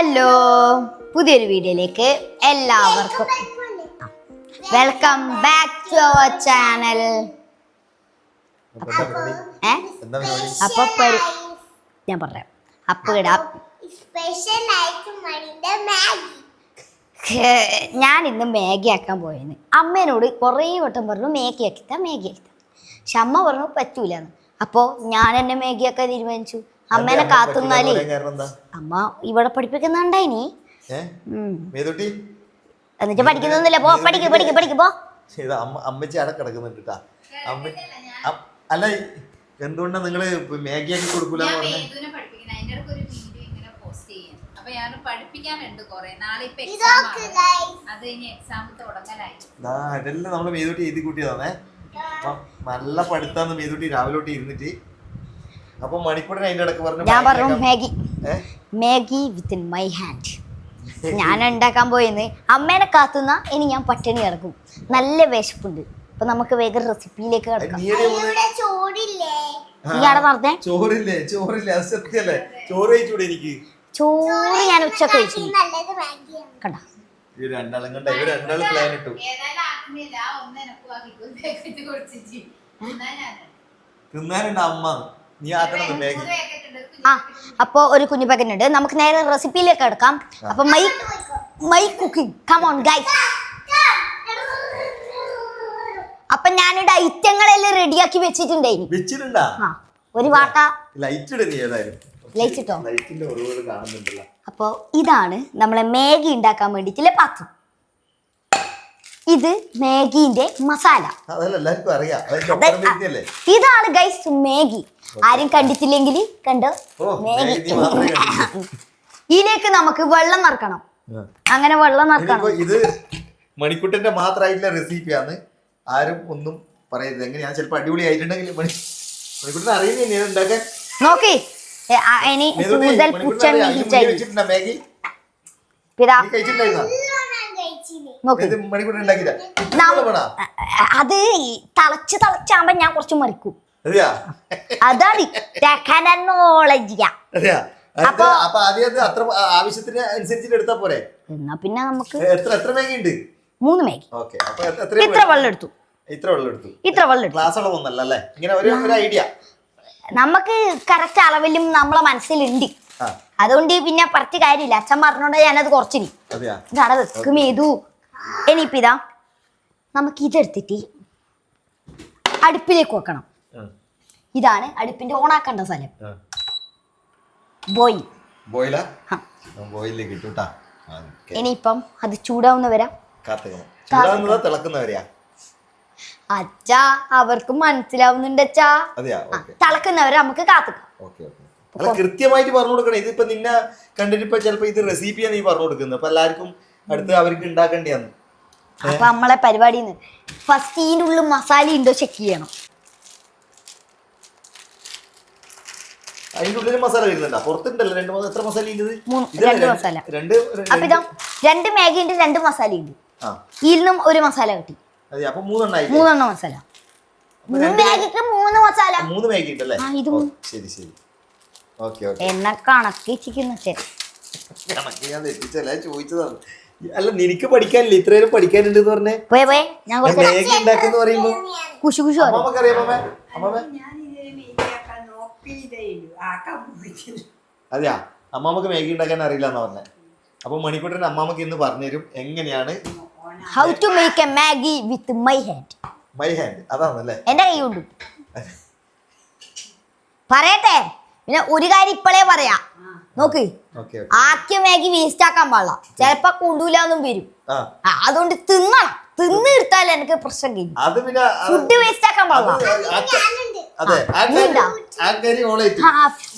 Hello പുതിയൊരു വീഡിയോയിലേക്ക് എല്ലാവർക്കും welcome back to our channel അപ്പൊ ഞാൻ പറയാം. അപ്പൊ ഇടാം. ഞാൻ ഇന്ന് മാഗി ആക്കാൻ പോയെന്ന് അമ്മേനോട് കുറേ വട്ടം പറഞ്ഞു മാഗി ആക്കിത്താ മാഗി ആക്കിത്താ പക്ഷെ അമ്മ പറഞ്ഞു പറ്റൂലെന്ന്. അപ്പോൾ ഞാൻ എന്നെ മാഗി ആക്കാൻ തീരുമാനിച്ചു. അമ്മേനെ കാത്തുന്നാലി അമ്മ ഇവിടെ പഠിപ്പിക്കുന്നുണ്ടായിനി. എന്നിട്ട് പഠിക്കുന്നൊന്നുമില്ല. പോ പഠിക്ക് പഠിക്ക് പഠിക്ക് പോ. ഇത് അമ്മച്ചി അവിടെ കിടക്കുന്നുണ്ട് കേട്ടാ അമ്മ അല്ല എന്തുകൊണ്ടാ നിങ്ങൾ മാഗി ആക്കി കൊടുക്കൂല ഞാൻ പറഞ്ഞേ? വേദുവിനെ പഠിപ്പിക്കണം ഒരു വീഡിയോ ഇങ്ങനെ പോസ്റ്റ് ചെയ്യാം. അപ്പൊ ഞാൻ പഠിപ്പിക്കാനുണ്ട് കൊറേ. നാളെ ഇപ്പൊ എക്സാം ഇതൊക്കെ ആണ്. guys. അത് ഇനി എക്സാം തുടങ്ങലായി. ദാ ഇതെല്ലാം നമ്മൾ മേതുട്ടി എഴുതി കൂട്ടിയതാണേ. നല്ല പഠിത്താന്ന് മേതുട്ടി രാവിലെ തൊട്ട് ഇരുന്നിട്ട് അപ്പൊ മണിക്കൂറിന് അതിന്റെ ഇടയ്ക്ക് പറഞ്ഞു ഞാൻ പറഞ്ഞു Maggi. Maggi with in my hand ഞാൻ ഉണ്ടാക്കാൻ പോയെന്ന്. അമ്മേനെ കാത്തുന്ന ഇനി ഞാൻ പട്ടിണി കിടക്കും. നല്ല വിശപ്പുണ്ട്. അപ്പൊ നമുക്ക് വേഗം റെസിപ്പിയിലേക്ക് കിടക്കാം. നീ അവിടെ നടന്നേ ചോറില്ലേ ചോറില്ലേ. അത് സത്യല്ലേ. ചോറ് കഴിച്ചൂടെ എനിക്ക്? ചോറ് ഞാൻ ഉച്ചയ്ക്ക് കഴിച്ചു. കണ്ട? രണ്ടാളും കണ്ട രണ്ടാളും പ്ലാൻ ഇട്ടു. തിന്നാനുണ്ട് അമ്മ. ആ അപ്പൊ ഒരു കുഞ്ഞു പാക്കറ്റ് ഉണ്ട്. നമുക്ക് നേരെ റെസിപ്പിയിലേക്ക് എടുക്കാം അപ്പൊ my my cooking come on guys അപ്പൊ ഞാനിവിടെ ഐറ്റങ്ങളെല്ലാം റെഡിയാക്കി വെച്ചിട്ടുണ്ടായിരുന്നു ആ ഒരു വാട്ട. ലൈറ്റ് ലൈറ്റ് ഇട്ടോ? അപ്പോ ഇതാണ് നമ്മളെ മാഗി ഉണ്ടാക്കാൻ വേണ്ടിയിട്ടുള്ള പാത്രം. ഇത് മാഗിന്റെ മസാല. ഇതാണ് ഗൈസ് മാഗി. ആരും കണ്ടിട്ടില്ലെങ്കിൽ കണ്ടോ? മാഗി. ഇതിലേക്ക് നമുക്ക് വെള്ളം നിറക്കണം. അങ്ങനെ വെള്ളം നിറക്കണം. ഇത് മണിക്കുട്ടന്റെ മാത്രമായിട്ടുള്ള റെസിപ്പിയാണ്. ആരും ഒന്നും പറയരുത്. എങ്ങനെയാ ചിലപ്പോ അടിപൊളി ആയിട്ടുണ്ടെങ്കിൽ മണി മണിക്കുട്ടൻ അറിയുന്നില്ല ഇത് ഉണ്ടാക്കാൻ. നോക്കി. ഇനി കൂടുതൽ മണിക്കുട്ടൻ അത് തളച്ച് തളച്ചാകുമ്പോ ഞാൻ കുറച്ച് മറിക്കും. അതാണ് അപ്പൊ- അത്ര ആവശ്യത്തിന് അനുസരിച്ചിട്ട് എടുത്താ പോരെ? എന്നാ പിന്നെ നമുക്ക് എത്ര എത്ര മാഗി ഉണ്ട്? മൂന്ന് മേഗി. ഇത്ര വെള്ളം എടുത്തു ഇത്ര വെള്ളം എടുത്തു ഇത്ര വെള്ളം എടുത്തു ക്ലാസ് അളവൊന്നല്ല അല്ലേ? ഇങ്ങനെ ഒരു ഒരു ഐഡിയ. നമുക്ക് കറക്റ്റ് അളവിലും നമ്മളെ മനസ്സിലുണ്ട്. അതുകൊണ്ട് പിന്നെ പറഞ്ഞ കാര്യമില്ല. അച്ഛൻ പറഞ്ഞോണ്ട് ഞാനത് കുറച്ചിനി. ഇതാണ് വെക്കും ഏതു ഇനിയിപ്പോ ഇതാ നമുക്ക് ഇതെടുത്തിട്ട് അടുപ്പിലേക്ക് വെക്കണം. ഇതാണ് അടുപ്പിന്റെ ഓണാക്കേണ്ട സ്ഥലം. ആ. ബോയ് ബോയിലാ ആ. ബോയിലേക്ക് ഇട്ടു കേട്ടാ ഓക്കെ ഇനിയിപ്പം അത് ചൂടാവുന്ന വരാം അച്ഛാ അവർക്ക് മനസ്സിലാവുന്നുണ്ട് അച്ഛാ. തിളക്കുന്നവരെ നമുക്ക് കാത്തുക്കാം. ഓക്കെ ഓക്കെ അല്ല കൃത്യമായിട്ട് പറഞ്ഞു കൊടുക്കണം ഇതിപ്പോ നിന്നെ കണ്ടിട്ട് ഇപ്പൊ ചിലപ്പോ ഇത് റെസിപ്പിയാണ് നീ പറഞ്ഞു കൊടുക്കുന്നത് അപ്പൊ എല്ലാവർക്കും അടുത്ത് അവർക്ക് ഉണ്ടാക്കേണ്ടി വന്നു അപ്പൊ നമ്മളെ പരിപാടിന്ന് ഫസ്റ്റ് ഇതിന്റെ ഉള്ളിൽ മസാല ഉണ്ടോ ചെക്ക് ചെയ്യണം. അതിന്റെ ഉള്ളിൽ മസാല വരുന്നുണ്ടോ. പുറത്തുണ്ടല്ലോ രണ്ട് മൂന്ന് എത്ര മസാല ഉണ്ട് ഇത് രണ്ട് മസാല. രണ്ട് അപ്പൊ ഇതാ രണ്ട് മാഗിന്റെ രണ്ട് മസാല ഉണ്ട്. ഇതിൽ ഒരു മസാല കിട്ടി. അതെ അപ്പൊ മൂന്നെണ്ണായി മൂന്നെണ്ണ മസാല മൂന്ന് മാഗിക്ക് മൂന്ന് മസാല മൂന്ന് മാഗി ഉണ്ടല്ലേ. ശരി ശരി. ഓക്കെ എന്നെ കണക്കിച്ചിരിക്കുന്നു ശരി കണക്ക് ഞാൻ തെറ്റിച്ചല്ല ചോദിച്ചതാണ്. അല്ല നിനക്ക് പഠിക്കാനില്ല? ഇത്രയും പഠിക്കാനുണ്ട് എന്ന് പറഞ്ഞേ. പോയെ പോയെ. ഞാൻ കുറച്ച് മാഗി ഉണ്ടാക്കുന്ന പറയുമ്പോ. കുശു കുശു പറയും. അമ്മമ്മക്ക് അറിയാം അമ്മമ്മ. അതെയാ? അമ്മാമ്മക്ക് മേഗി ഉണ്ടാക്കാൻ അറിയില്ല എന്നാ പറഞ്ഞേ. അപ്പൊ മണിക്കൂട്ടൻ അമ്മാമ്മക്ക് ഇന്ന് പറഞ്ഞുതരും എങ്ങനെയാണ് how to make a Maggi with my hand my hand അതാണല്ലേ? എന്റെ കൈ കൊണ്ട് പറയട്ടെ? പിന്നെ ഒരു കാര്യം ഇപ്പോഴേ പറയാ. നോക്ക്. ഓക്കെ ആക്കിയ മാഗി വേസ്റ്റ് ആക്കാൻ പാടില്ല. ചിലപ്പോ കൊണ്ടൂലെന്നും വരും. അതുകൊണ്ട് തിന്നണം. തിന്ന് എടുത്താൽ എനിക്ക് പ്രശ്നം പിന്നെ ഫുഡ് വേസ്റ്റ് ആക്കാൻ പാടില്ല.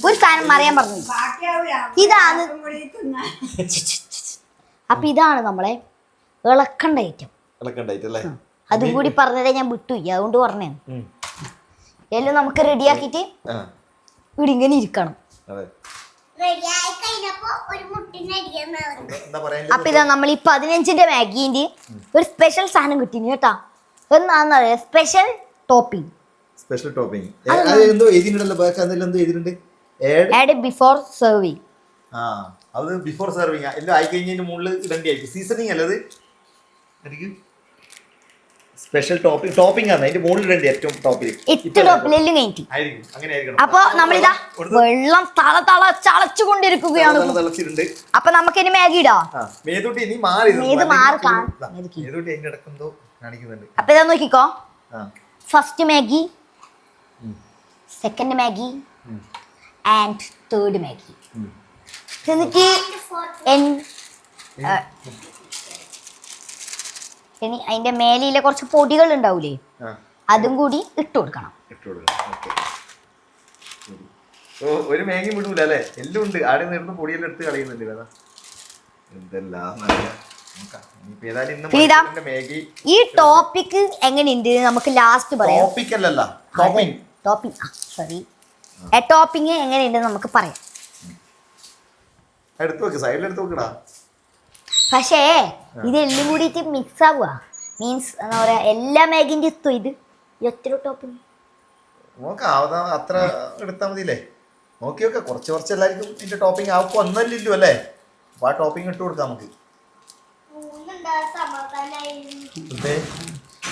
ഒരു സാധനം മറിയാൻ പറഞ്ഞു. ഇതാണ് അപ്പൊ ഇതാണ് നമ്മളെ ഇളക്കണ്ട ഐറ്റം അതും കൂടി പറഞ്ഞതേ ഞാൻ വിട്ടു. അതുകൊണ്ട് പറഞ്ഞു. എല്ലാം നമുക്ക് റെഡിയാക്കിയിട്ട് ആ. ഇവിടെ ഇങ്ങനെ ഇരിക്കണം. അപ്പൊ ഇതാ നമ്മൾ ഈ പതിനഞ്ചിന്റെ മാഗീന്റെ ഒരു സ്പെഷ്യൽ സാധനം കിട്ടിന് കേട്ടാ. എന്നാന്ന് പറയാ സ്പെഷ്യൽ ടോപ്പിംഗ് സ്പെഷ്യൽ ടോപ്പിംഗ് അത് എന്തോ എഴുതിയിട്ടുണ്ടല്ലോ? ബാക്കി അതിൽ എന്തോ എഴുതിയിട്ടുണ്ട്? ഏഡ് ആഡ് ബിഫോർ സെർവിങ് ആ അത് ബിഫോർ സെർവിങ് എല്ലാം ആയി കഴിഞ്ഞതിന്റെ മുകളിൽ ഇടേണ്ടി ആയിരിക്കും. സീസണിങ് അല്ലത് എനിക്ക് സ്പെഷ്യൽ ടോപ്പിംഗ് ടോപ്പിംഗ് ആണ്. അതിന്റെ മുകളിൽ ഇടേണ്ടി ഏറ്റവും ടോപ്പിൽ എട്ട് ടോപ്പിലെല്ലാം കഴിഞ്ഞിട്ട് ആയിരിക്കും. അങ്ങനെ ആയിരിക്കണം അപ്പൊ നമ്മളിതാ വെള്ളം തള തള ചളച്ചുകൊണ്ടിരിക്കുകയാണ്. തിളച്ചിട്ടുണ്ട്. അപ്പൊ നമുക്കിനി മാഗി ഇടാ. മേതൂട്ടി ഇനി മാറി മേത് മാറി. മേതൂട്ടി അതിന്റെ ഇടക്കെന്തോ കാണിക്കുന്നുണ്ട്. അപ്പൊ ഇതാ നോക്കിക്കോ. First Maggi second Maggi and third Maggi. ഉം. ഇനി അതിന്റെ മേലെ കുറച്ച് പൊടികൾ ഉണ്ടാവൂലേ? അതും കൂടി ഇട്ട് കൊടുക്കണം. ഒരു മാഗി വിടൂല അല്ലേ? എല്ലാം ഉണ്ട്. ആടെ നിന്ന് പൊടിയെല്ലാം എടുത്ത് കളയുന്നുണ്ട് അതാ എന്തെല്ലാം ഈ ടോപ്പിക് എങ്ങനെയുണ്ട്? നമുക്ക് ലാസ്റ്റ് പറയാം. ടോപ്പിക് അല്ലല്ല. ടോപ്പിംഗ് ടോപ്പിംഗ് സോറി ടോപ്പിംഗ് എങ്ങനെയുണ്ട് നമുക്ക് പറയാം. എടുത്തു വെക്ക്. സൈഡിൽ എടുത്തു വെക്കടാ പക്ഷേ ഇതെല്ലാം കൂടിയിട്ട് മിക്സ് ആവുക മീൻസ് എന്താ പറയാ എല്ലാ മാഗിന്റെ എത്തും ഇത്. എത്ര ടോപ്പ് ടോപ്പിംഗ് അത്ര എടുത്താൽ മതിയില്ലേ? നോക്കി നോക്കാം കുറച്ച് കുറച്ച് എല്ലാവർക്കും ഇതിന്റെ ടോപ്പിംഗ് ആവുക ഒന്നല്ലല്ലോ അല്ലേ? അപ്പൊ ആ ടോപ്പിംഗ് ഇട്ട് കൊടുക്കാം നമുക്ക്.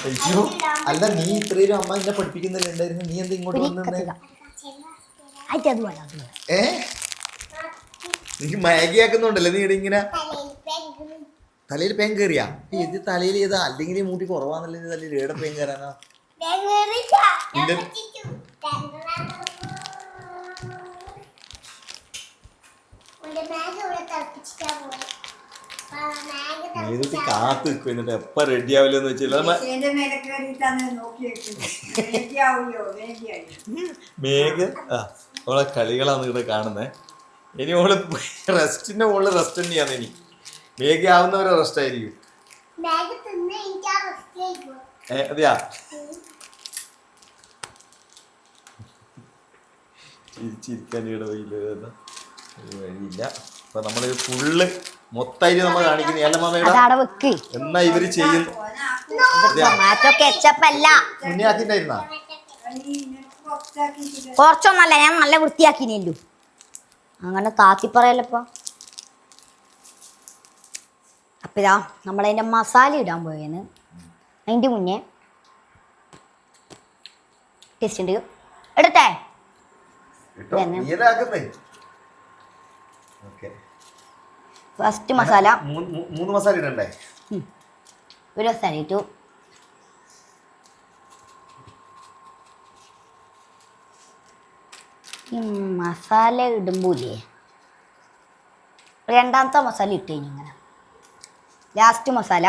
അയ്യോ അല്ല നീ ഇത്രയും അമ്മ എന്നെ പഠിപ്പിക്കുന്നില്ലായിരുന്നു നീ എന്താ ഇങ്ങോട്ട് വന്നേ ഏ? നീ മാഗി ആക്കുന്നുണ്ടല്ലേ നീ ഇവിടെ ഇങ്ങനെ തലയിൽ പേൻ കയറിയാ ഇത് തലയിൽ ഏതാ അല്ലെങ്കിൽ മൂട്ടി കുറവാന്നല്ലേ തലയിൽ ഏടെ പേൻ കയറാനാ കാത്ത് നിൽക്കും എന്നിട്ട് എപ്പ റെഡി ആവില്ലെന്ന് വെച്ചാൽ മേഘ ആ അവളെ കളികളാണ് ഇവിടെ കാണുന്നത് ഇനി ഓൾ റെസ്റ്റിന്റെ മുകളിൽ റെസ്റ്റ് തന്നെയാണ് ഇനി. മേഘ ആവുന്നവരെ റെസ്റ്റ് ആയിരിക്കും. അതെയാ? ചിരിക്കാൻ വഴിയില്ല വഴിയില്ല. അപ്പൊ നമ്മൾ ഫുള്ള് മൊത്തമായിട്ട് നമ്മൾ കാണിക്കുന്ന ഏലമ്മയുടെ എന്നാ ഇവർ ചെയ്യുന്നു കുറച്ചൊന്നല്ല ഞാൻ നല്ല വൃത്തിയാക്കിനല്ലോ അങ്ങനെ താത്തി പറയല്ലപ്പോ അപ്പൊ ഇതാ നമ്മളതിന്റെ മസാല ഇടാൻ പോയെന്ന്. അതിന്റെ മുന്നേ ടേസ്റ്റ് ഉണ്ട്. എടുത്തേ. ഫസ്റ്റ് മസാല. മൂന്ന് മസാല ഇടണ്ടേ? ഒരു മസാല ഇട്ടു. ഈ മസാല ഇടുമ്പോലേ രണ്ടാമത്തെ മസാല ഇട്ട് കഴിഞ്ഞു ഇങ്ങനെ. ലാസ്റ്റ് മസാല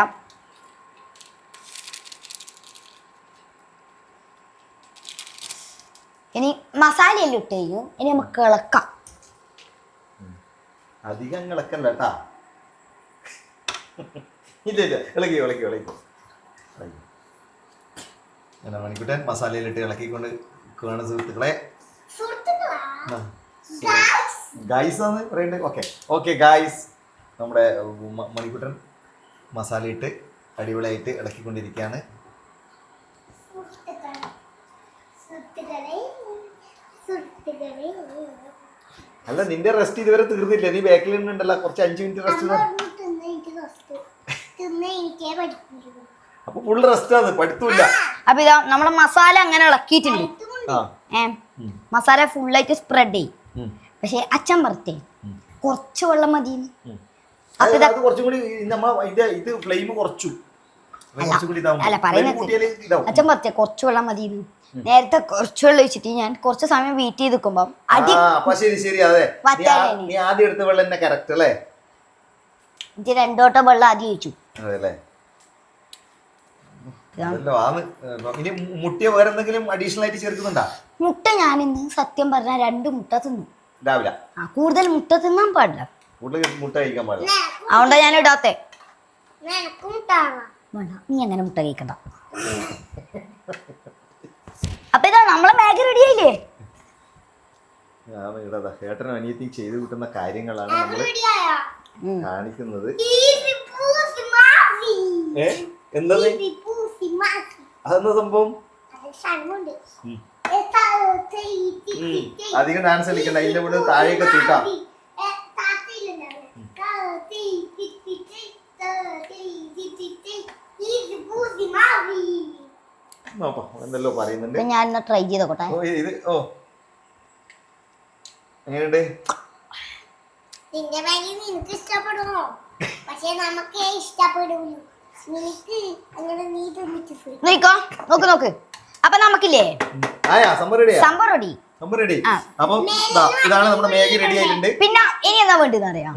ഇനി മസാലയെല്ലാം ഇട്ട് കഴിഞ്ഞു. ഇനി നമുക്ക് ഇളക്കാം. അധികം ഇളക്കല്ല കേട്ടാ. ഇല്ല ഇല്ല. ഇളക്കി ഇളക്കി ഇളക്കി. അങ്ങനെ മണിക്കുട്ടൻ മസാലയിലിട്ട് ഇളക്കിക്കൊണ്ട് കാണുന്ന സുഹൃത്തുക്കളെ. ഗൈസ് ഗായ്സ് ആണ് പറയണ്ടത് ഓക്കെ ഓക്കെ ഗൈസ് നമ്മുടെ മ- മണിക്കുട്ടൻ ഇട്ട് അടിപൊളിയായിട്ട് ഇളക്കിക്കൊണ്ടിരിക്കുകയാണ്. അല്ല നിന്റെ റെസ്റ്റ് ഇതുവരെ തീർന്നില്ല? നീ ബാക്കിൽ ഉണ്ടല്ലോ കുറച്ച് അഞ്ച് മിനിറ്റ് റെസ്റ്റ് അപ്പൊ ഫുൾ റെസ്റ്റ് ആണ്. പഠിത്തമില്ല. അപ്പൊ ഇതാ നമ്മളെ മസാല അങ്ങനെ ഇളക്കിയിട്ടുണ്ട്. മസാല ഫുള്ളായിട്ട് സ്പ്രെഡ് ചെയ്യും. പക്ഷെ അച്ഛൻ പറഞ്ഞേ കുറച്ച് വെള്ളം മതി അത് കുറച്ചും കൂടി ഇത് ഫ്ലെയിം കുറച്ചു. അല്ല Flame പറയുന്നത് ഇതാവും. അച്ഛൻ പറഞ്ഞേ കുറച്ച് വെള്ളം മതി നേരത്തെ കുറച്ച് വെള്ളം ഒഴിച്ചിട്ട് ഞാൻ കുറച്ച് സമയം വെയിറ്റ് ചെയ്ത് നിൽക്കുമ്പം അടി ആ അപ്പൊ ശരി ശരി അതെ. നീ ആദ്യം എടുത്ത വെള്ളം തന്നെ കറക്റ്റ് അല്ലേ? രണ്ടോട്ടം വെള്ളം ആദ്യം ഒഴിച്ചു. അതെ അല്ലേ ഇതാ. ഇനി മു- മുട്ടിയ വേറെ എന്തെങ്കിലും അഡീഷണൽ ആയിട്ട് ചേർക്കുന്നുണ്ടാ? മുട്ട ഞാൻ ഇന്ന് സത്യം പറഞ്ഞ രണ്ട് മുട്ട തിന്നു. രാവിലെ. കൂടുതൽ മുട്ട തിന്നാൻ പാടില്ല. മുട്ട കഴിക്കാൻ പാടില്ല. അതുകൊണ്ടാ ഞാൻ ഇടാത്തെ. വേണ്ട നീ അങ്ങനെ മുട്ട കഴിക്കണ്ട. അപ്പൊ ഇതാ നമ്മളെ മാഗി റെഡി ആയില്ലേ? ഏട്ടനും അനിയത്തിയും ചെയ്തു കിട്ടുന്ന കാര്യങ്ങളാണ് നമ്മൾ. കാണിക്കുന്നത്. അതെന്താ സംഭവം? അധികം ഡാൻസ് കളിക്കണ്ട അതിന്റെ കൂടെ താഴേക്ക് എത്തിട്ടാ? നോക്കാം എന്തല്ലോ പറയുന്നുണ്ട്. ഞാൻ ഒന്ന് ട്രൈ ചെയ്ത് നോക്കട്ടെ ഓ ഇത് ഓ. എങ്ങനെയുണ്ട്? നിന്റെ മാഗി നിനക്ക് ഇഷ്ടപ്പെടുമോ? പക്ഷെ നമുക്ക് ഇഷ്ടപ്പെടുള്ളൂ. നിനക്ക് അങ്ങനെ നീ തിന്നിട്ട് നോക്കോ നോക്ക് നോക്ക്. അപ്പൊ നമുക്കില്ലേ? സംഭവം റെഡി. അപ്പം ഇതാണ് നമ്മുടെ മാഗി റെഡി ആയിട്ടുണ്ട്. പിന്നെ ഇനി എന്താ വേണ്ടത് അറിയാം?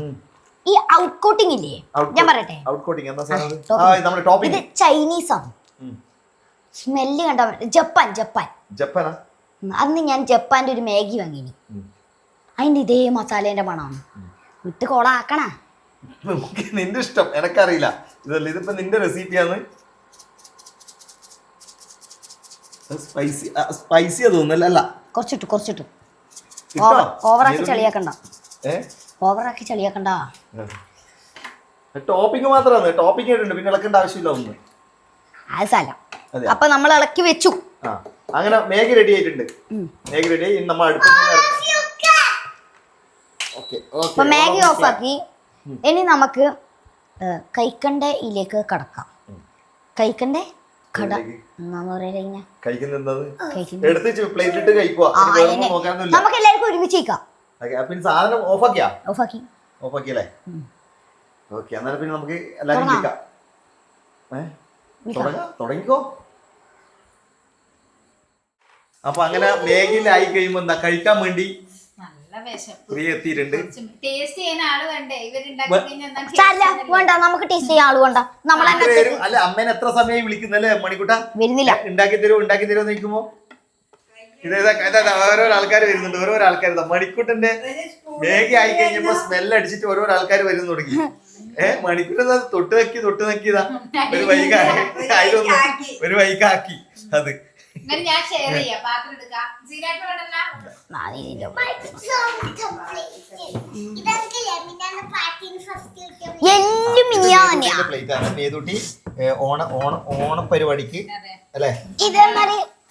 ഈ ഔട്ട് കോട്ടിംഗ് ഇല്ലേ? ഞാൻ പറയട്ടെ? ഔട്ട് കോട്ടിംഗ് എന്താ സാധനം? നമ്മുടെ ഇത് ചൈനീസ് ആണ്. സ്മെല്ല് കണ്ടാ? മതി. Japan Japan. ജപ്പാനാ? ഉം, അന്ന് ഞാൻ ജപ്പാന്റെ ഒരു മാഗി വാങ്ങിനി. ഉം. അതിന്റെ ഇതേ മസാലേന്റെ മണമാണ്. വിട്ട് കോളാക്കണ. നമുക്ക് നിന്റെ ഇഷ്ടം. എനക്കറിയില്ല. ഇതല്ല ഇതിപ്പോ നിന്റെ റെസിപ്പിയാണ് സ്പൈസി സ്പൈസി തോന്നുന്നല്ല അല്ല കുറച്ചിട്ട് കുറച്ചിട്ട്. ഓവർ ഓവറാക്കി ചളിയാക്കണ്ട. ഏ? ഓവറാക്കി ചളിയാക്കണ്ട. ടോപ്പിംഗ് മാത്രമാണ് ടോപ്പിംഗ് ആയിട്ടുണ്ട്. പിന്നെ ഇളക്കേണ്ട ആവശ്യമില്ല ഒന്ന്. അത് സ്ഥലം. അപ്പൊ നമ്മൾ ഇളക്കി വെച്ചു. അങ്ങനെ മേഗി റെഡി ആയിട്ടുണ്ട്. മേഘ മേഗി റെഡി ആയി നമ്മൾ അപ്പൊ മാഗി ഓഫാക്കി. ഇനി നമുക്ക് കൈക്കണ്ട ഇതിലേക്ക് കടക്കാം. കൈക്കണ്ട കട നമുക്ക് എല്ലാവർക്കും ഒരുമിച്ച് കഴിക്കാം. ഓക്കെ അപ്പൊ ഇനി സാധനം ഓഫാക്കിയാ? ഓഫാക്കി. ഓഫാക്കിയല്ലേ ഓക്കെ എന്നാലും പിന്നെ നമുക്ക് തുടങ്ങിക്കോ. അപ്പൊ അങ്ങനെ മേഗിയിലായി കഴിയുമ്പോ എന്താ കഴിക്കാൻ വേണ്ടി? നല്ല വിശപ്പ്. പ്രിയ എത്തിയിട്ടുണ്ട്. വേണ്ടേ? നമുക്ക് ടേസ്റ്റ് ചെയ്യാൻ ആൾ വേണ്ട. നമ്മൾ അല്ല അമ്മേനെ എത്ര സമയം വിളിക്കുന്നല്ലേ മണിക്കുട്ട? വരുന്നില്ല. ഉണ്ടാക്കി തരുമോ ഉണ്ടാക്കി തരുമോ നിൽക്കുമോ ഇതേതാ ഇതാ, ഓരോരോ ആൾക്കാർ വരുന്നുണ്ട് ഓരോരോ ആൾക്കാർ. മണിക്കുട്ടന്റെ മേഗി ആയി കഴിഞ്ഞപ്പോ സ്മെല്ല് അടിച്ചിട്ട് ഓരോരോ ആൾക്കാർ വരുന്നു തുടങ്ങി. ഏഹ് മണിക്കുട്ടൻ അത് തൊട്ട് നക്കി തൊട്ട് നക്കിയതാ ഒരു വൈകാക്കി. ഒരു വൈകാക്കി. അത്. ഞാൻ ഷെയർ ചെയ്യാം. പാത്രം എടുക്കാം. വേണ്ടല്ല എല്ലും മിനിയാ പ്ലേറ്റ് ഓണ ഓണ അല്ലെ?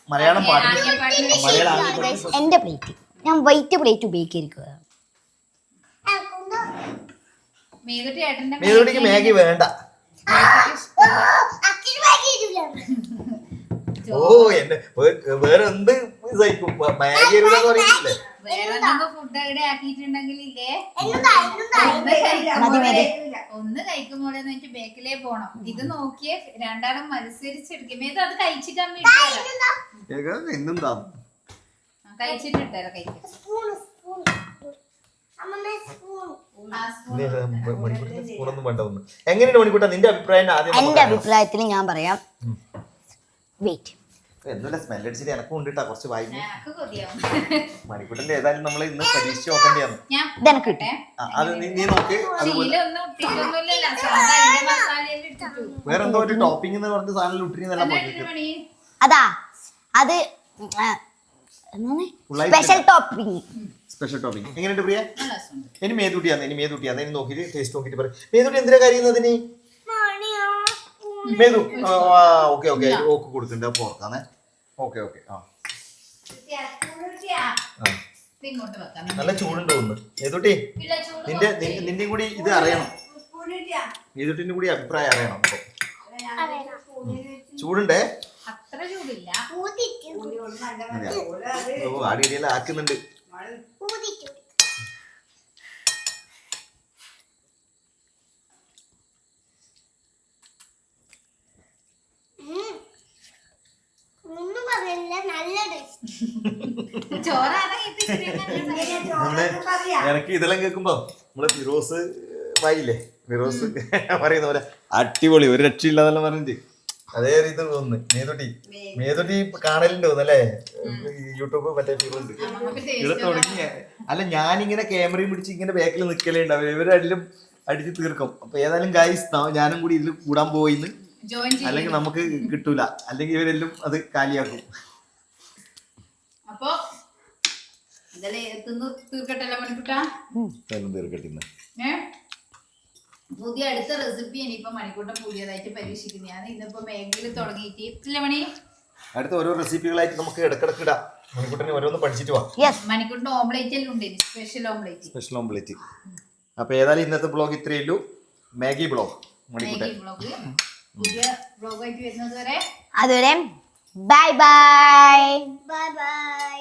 മലയാളം പാട്ട്. മലയാളം എന്റെ പ്ലേറ്റ് ഞാൻ വൈറ്റ് പ്ലേറ്റ് ഉപയോഗിക്കുക മേതൂട്ടിക്ക് മാഗി വേണ്ട. ഓ എന്റെ വേറെ എന്ത്? സഹിക്കും എന്നതാ എന്നതാ ഒന്ന് കഴിക്കുമ്പോൾ എനിക്ക് ബേക്കിലേ പോണം. ഇത് നോക്കിയേ രണ്ടാളും മത്സരിച്ചെടുക്കും. അത് കഴിച്ചിട്ട് എന്നെന്താ എങ്ങനെയാണ് മണിക്കൂട്ടാ? നിന്റെ അഭിപ്രായം ആദ്യം എന്റെ അഭിപ്രായത്തിന് അഭിപ്രായത്തിൽ ഞാൻ പറയാം. വെയിറ്റ് എന്നല്ല സ്മെൽ അടിച്ചിട്ട് എനക്കും ഉണ്ട് കേട്ടാ കുറച്ച് മണിക്കൂട്ടന്റെ ഏതായാലും നമ്മൾ ഇന്ന് നോക്കേണ്ടിയാണ് അത് നീ നോക്ക്. വേറെ എന്തോ ഒരു ടോപ്പിംഗ് എന്ന് പറഞ്ഞ സാധനം ഇട്ടിരുന്നെല്ലാം അതാ അത് സ്പെഷ്യൽ ടോപ്പിംഗ് സ്പെഷ്യൽ ടോപ്പിംഗ് എങ്ങനെയുണ്ട് പ്രിയ? നല്ല രസമുണ്ട്. ഇനി മേതൂട്ടിയാണ് ഇനി മേതൂട്ടിയാണ് ഇനി നോക്കിയിട്ട് ടേസ്റ്റ് നോക്കിയിട്ട് പറയും മേതൂട്ടി എന്തിനാ കാര്യം മേതു ഓക്കെ ഓക്കെ. ഓക്ക് കൊടുക്കണ്ട അപ്പൊ ഓർക്കാന്നേ ഓക്കെ ഓക്കെ. ആ. ആ. നല്ല ചൂടുണ്ട് മേതൂട്ടി ചൂട് നിന്റെ. നിന്റെ- നിന്റെയും കൂടി ഇത് അറിയണം. മേതൂട്ടിന്റെ കൂടി അഭിപ്രായം അറിയണം അപ്പൊ. ചൂടുണ്ടേ? അത്ര ചൂടില്ല. ആടി ആക്കുന്നുണ്ട് ഊതിട്ട് ഒന്നും പറയില്ല നല്ല ടേസ്റ്റ് ചോറാണ് കിട്ടിയിട്ട് നമ്മൾ എനിക്ക് ഇതെല്ലാം കേൾക്കുമ്പോ നമ്മൾ ഫിറോസ് വായില്ലേ? ഫിറോസ് പറയുന്ന പോലെ അടിപൊളി ഒരു രക്ഷയില്ലാന്നെല്ലാം പറഞ്ഞിട്ട്. അതേ രീതി തോന്നുന്നു. മേതൊട്ടി. മേതൊട്ടി. കാണലുണ്ട് തോന്നല്ലേ യൂട്യൂബ് മറ്റേ ഫിറോസ്. ഇവിടെ തുടങ്ങി. അല്ല ഞാനിങ്ങനെ ക്യാമറയും പിടിച്ച് ഇങ്ങനെ ബാക്കിൽ നിൽക്കലേ ഉണ്ടാവും ഇവരടിലും അടിച്ച് തീർക്കും. അപ്പൊ ഏതായാലും ഗായ്സ് ഞാനും കൂടി ഇതിൽ കൂടാൻ പോയിന്ന്. അല്ലെങ്കിൽ നമുക്ക് കിട്ടൂല. അല്ലെങ്കിൽ ഇവരെല്ലാം അത് കാലിയാക്കും. അപ്പോ. പുതിയ അടുത്ത റെസിപ്പി ഇനിയിപ്പോ മണിക്കൂട്ടം പുതിയതായിട്ട് പരീക്ഷിക്കുന്നു. ഞാൻ ഇന്നിപ്പോ മേഖലയിൽ തുടങ്ങിയിട്ട്. ഇല്ല മണി? അടുത്ത ഓരോ റെസിപ്പികളായിട്ട് നമുക്ക് ഇടക്കിടക്ക് ഇടാം. മണിക്കൂട്ടിന് ഓരോന്ന് പഠിച്ചിട്ട് പോവാം യെസ് മണിക്കൂട്ടിന് ഓംലേറ്റ് എല്ലാം ഉണ്ട് സ്പെഷ്യൽ ഓംലേറ്റ് സ്പെഷ്യൽ ഓംലേറ്റ് അപ്പൊ ഏതായാലും ഇന്നത്തെ ബ്ലോഗ് ഇത്രയേ ഉള്ളൂ. മാഗി ബ്ലോഗ് മണിക്കൂട്ടെ. മാഗി ബ്ലോഗ് പുതിയ ബ്ലോഗായിട്ട് വരുന്നത് വരെ അതുവരെ ബൈ ബൈ ബൈ ബൈ